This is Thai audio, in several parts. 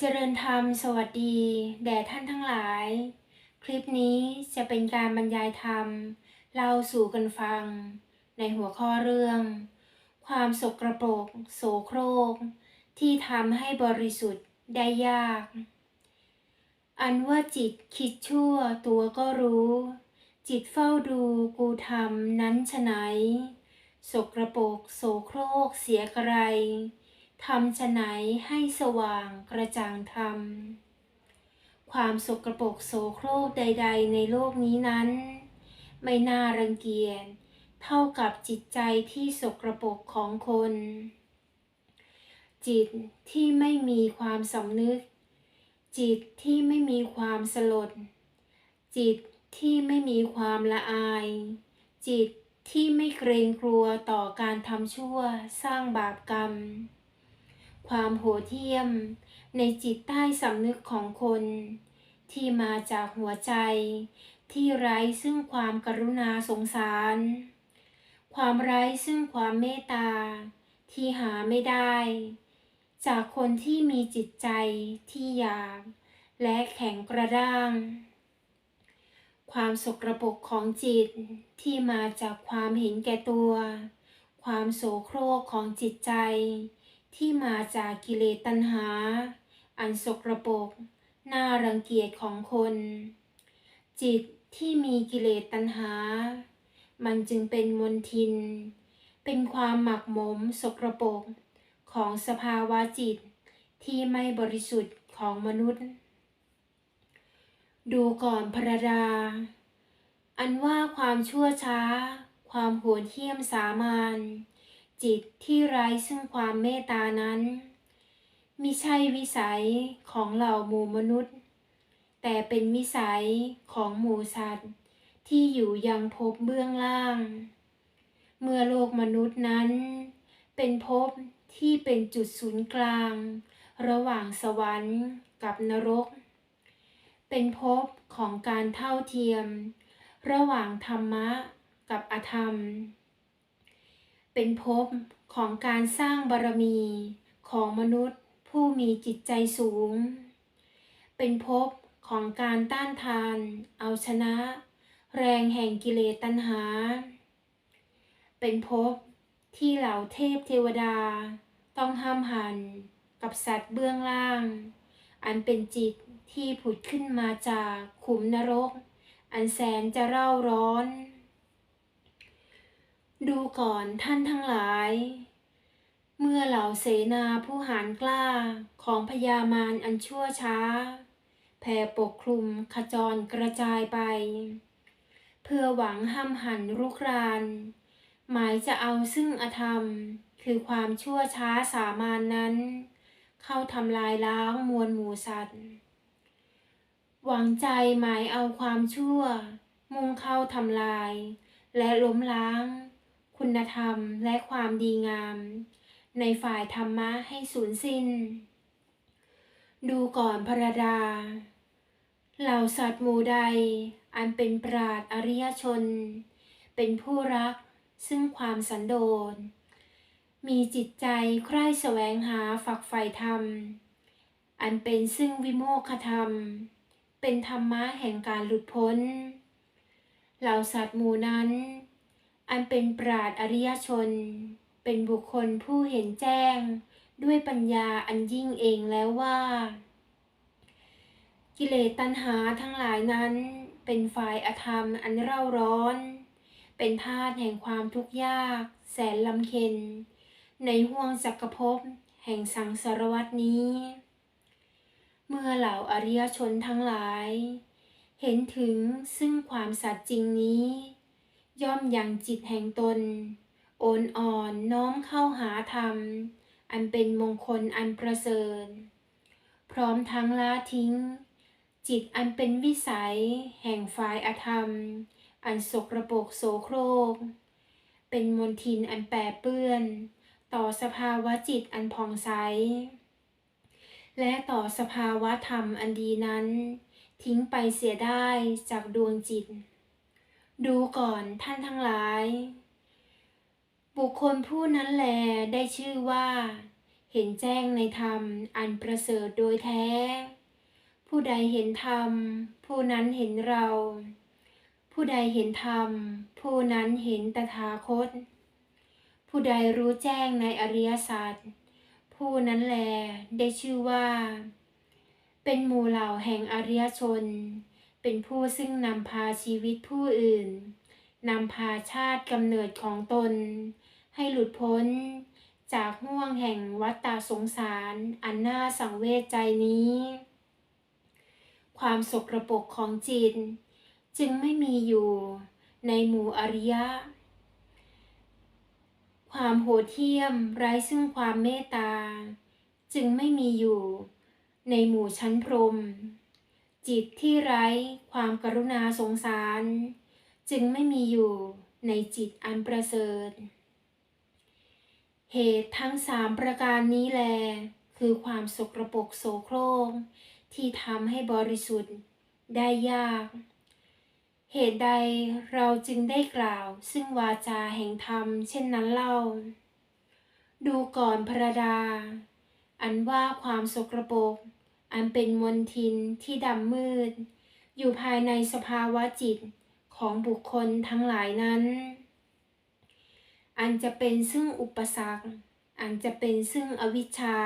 เจริญธรรมสวัสดีแด่ท่านทั้งหลาย คลิปนี้จะเป็นการบรรยายธรรมเล่าสู่กันฟัง ในหัวข้อเรื่อง ความสกรปรกโสโครก ที่ทำให้บริสุทธิ์ได้ยาก อันว่าจิตคิดชั่วตัวก็รู้ จิตเฝ้าดูกูทำนั้นฉะไหนสกรปรกโสโครกเสียกระไร ทำฉะไหนให้สว่างกระจ่างธรรม ความสกรปรกโสโครกใด ๆ ในโลกนี้นั้น ไม่น่ารังเกียจเท่ากับจิตใจที่สกรปรกของคน จิตที่ไม่มีความสำนึก จิตที่ไม่มีความสลด จิตที่ไม่มีความละอาย จิตที่ไม่เกรงกลัวต่อการทำชั่วสร้างบาปกรรม ความโหดเหี้ยม ในจิตใต้สำนึกของคน ที่มาจากหัวใจ ที่ไร้ซึ่งความกรุณาสงสาร ความไร้ซึ่งความเมตตา ที่หาไม่ได้ จากคนที่มีจิตใจที่หยาบและแข็งกระด้าง ความสกรปรกของจิตที่มาจากความเห็นแก่ตัว ความโสโครกของจิตใจ ที่มาจากกิเลสตัณหา อันสกรปรกน่ารังเกียจของคน จิตที่มีกิเลสตัณหา มันจึงเป็นมนทิน เป็นความหมักหมมสกรปรกของสภาวะจิตที่ไม่บริสุทธิ์ของมนุษย์ ดูก่อนพระดา อันว่าความชั่วช้า ความโหดเหี้ยมสามาน จิตที่ไร้ซึ่งความเมตตานั้นมิใช่วิสัยของเหล่าหมู่มนุษย์ แต่เป็นวิสัยของหมู่สัตว์ที่อยู่ยังภพเบื้องล่าง เมื่อโลกมนุษย์นั้น เป็นภพที่เป็นจุดศูนย์กลาง ระหว่างสวรรค์กับนรก เป็นภพของการเท่าเทียม ระหว่างธรรมะกับอธรรม เป็นภพของการสร้างบารมี ของมนุษย์ผู้มีจิตใจสูง เป็นภพของการต้านทาน เอาชนะ แรงแห่งกิเลสตัณหา เป็นภพที่เหล่าเทพเทวดา ต้องห้ามหันกับสัตว์เบื้องล่าง อันเป็นจิตที่ผุดขึ้นมาจากขุมนรก อันแสนจะเร่าร้อน ดูก่อนท่านทั้งหลาย เมื่อเหล่าเสนาผู้หารกล้าของพญามารอันชั่วช้า แผ่ปกคลุมขจรกระจายไป เพื่อหวังห้ามหันรุกราน หมายจะเอาซึ่งอธรรม คือความชั่วช้าสามานนั้น เข้าทำลายล้างมวลหมู่สัตว์ หวังใจหมายเอาความชั่ว มุ่งเข้าทำลาย และล้มล้าง คุณธรรมและความดีงาม ในฝ่ายธรรมะให้สูญสิ้น ดูก่อนพระดา เหล่าสัตว์หมู่ใด อันเป็นปราดอริยชน เป็นผู้รักซึ่งความสันโดษ มีจิตใจใคร่แสวงหาฝักใฝ่ธรรม อันเป็นซึ่งวิโมกขธรรม เป็นธรรมะแห่งการหลุดพ้น เหล่าสัตว์หมู่นั้น อันเป็นปราดอริยชน เป็นบุคคลผู้เห็นแจ้ง ด้วยปัญญาอันยิ่งเองแล้วว่า กิเลสตัณหาทั้งหลายนั้น เป็นฝ่ายอธรรมอันเร่าร้อน เป็นธาตุแห่งความทุกข์ยาก แสนลำเค็ญในห่วงจักรภพแห่งสังสารวัตนี้ เมื่อเหล่าอริยชนทั้งหลาย เห็นถึงซึ่งความสัตย์จริงนี้ ย่อมยังจิตแห่งตน โอนอ่อนน้อมเข้าหาธรรม อันเป็นมงคลอันประเสริฐ พร้อมทั้งละทิ้ง จิตอันเป็นวิสัย แห่งฝ่ายอธรรม อันสกระปรกโสโครก เป็นมนทินอันแปรเปื้อน ต่อสภาวะจิตอันผ่องใส และต่อสภาวะธรรมอันดีนั้น ทิ้งไปเสียได้จากดวงจิต ดูก่อนท่านทั้งหลาย บุคคลผู้นั้นแลได้ชื่อว่า เห็นแจ้งในธรรมอันประเสริฐโดยแท้ ผู้ใดเห็นธรรม ผู้นั้นเห็นเรา ผู้ใดเห็นธรรม ผู้นั้นเห็นตถาคต ผู้ใดรู้แจ้งในอริยสัจผู้นั้นแลได้ชื่อว่า เป็นหมู่เหล่าแห่งอริยชน เป็นผู้ซึ่งนำพาชีวิตผู้อื่น นำพาชาติกำเนิดของตน ให้หลุดพ้น จากห่วงแห่งวัฏฏสงสาร อันน่าสังเวชใจนี้ ความสกรปรกของจิต จึงไม่มีอยู่ในหมู่อริยะ ความโหดเหี้ยมไร้ซึ่งความเมตตา จึงไม่มีอยู่ในหมู่ชั้นพรหม จิตที่ไร้ความกรุณาสงสาร จึงไม่มีอยู่ในจิตอันประเสริฐ เหตุทั้งสามประการนี้แล คือความสกรปรกโสโครกที่ทำให้บริสุทธิ์ได้ยาก เหตุใดเราจึงได้กล่าวซึ่งวาจาแห่งธรรมเช่นนั้นเล่า ดูก่อนพระดา อันว่าความสกรปรก อันเป็นมนทินที่ดำมืด อยู่ภายในสภาวะจิตของบุคคลทั้งหลายนั้น อันจะเป็นซึ่งอุปสรรค อันจะเป็นซึ่งอวิชชา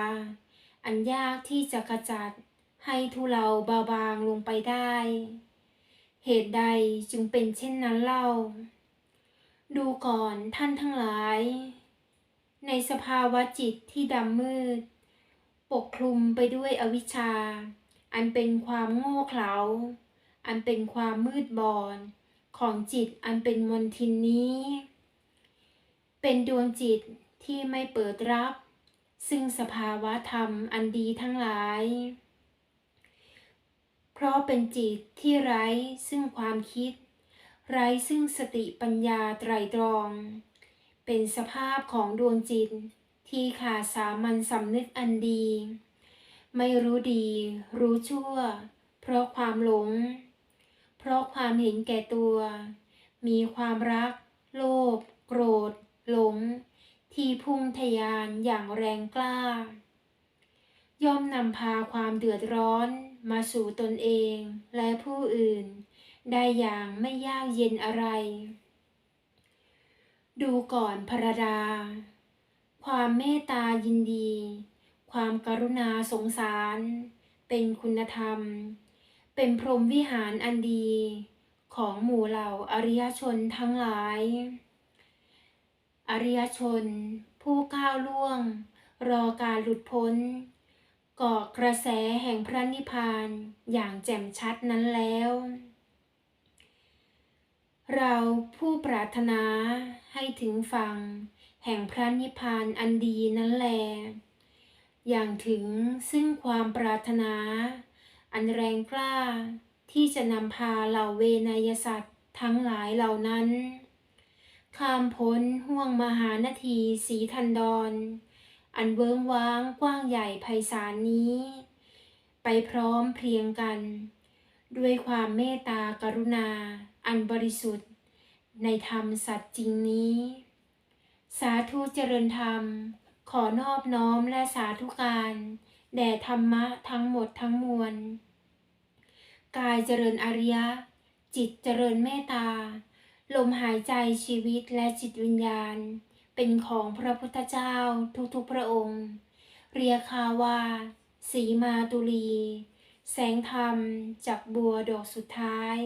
อันยากที่จะกระจัดให้ทุเลาเบาบางลงไปได้ เหตุใดจึงเป็นเช่นนั้นเล่า ดูก่อนท่านทั้งหลาย ในสภาวะจิตที่ดำมืด ปกคลุมไปด้วยอวิชชา อันเป็นความโง่เขลา อันเป็นความมืดบอดของจิตอันเป็นมนทินนี้ เป็นดวงจิตที่ไม่เปิดรับ ซึ่งสภาวะธรรมอันดีทั้งหลาย เพราะเป็นจิตที่ไร้ซึ่งความคิด ไร้ซึ่งสติปัญญาไตรตรอง เป็นสภาพของดวงจิต ที่ขาดสามัญสำนึกอันดี ไม่รู้ดี รู้ชั่ว เพราะความหลง เพราะความเห็นแก่ตัว มีความรัก โลภโกรธ หลง ที่พุ่งทะยานอย่างแรงกล้า ย่อมนำพาความเดือดร้อนมาสู่ตนเองและผู้อื่น ได้อย่างไม่ยากเย็นอะไร ดูก่อนพระดา ความเมตตายินดี ความกรุณาสงสาร เป็นคุณธรรม เป็นพรหมวิหารอันดี ของหมู่เหล่าอริยชนทั้งหลาย อริยชน ผู้ก้าวล่วง รอการหลุดพ้นก่อกระแสแห่งพระนิพพานอย่างแจ่มชัดนั้นแล้ว เราผู้ปรารถนาให้ถึงฝั่ง แห่งพระนิพพานอันดีนั้นแล อย่างถึงซึ่งความปรารถนา อันแรงกล้าที่จะนำพาเหล่าเวนยสัตว์ทั้งหลายเหล่านั้น ข้ามพ้นห่วงมหานาทีสีทันดร อันเวิ้งว้างกว้างใหญ่ไพศาลนี้ ไปพร้อมเพรียงกัน ด้วยความเมตตากรุณาอันบริสุทธิ์ ในธรรมสัจจริงนี้ สาธุเจริญธรรม ขอนอบน้อมและสาธุการแด่ธรรมะทั้งหมดทั้งมวล กายเจริญอริยะ จิตเจริญเมตตา ลมหายใจชีวิตและจิตวิญญาณ เป็นของพระพุทธเจ้าทุกๆพระองค์ เรียกคาว่าสีมาตุลี แสงธรรมจากบัวดอกสุดท้าย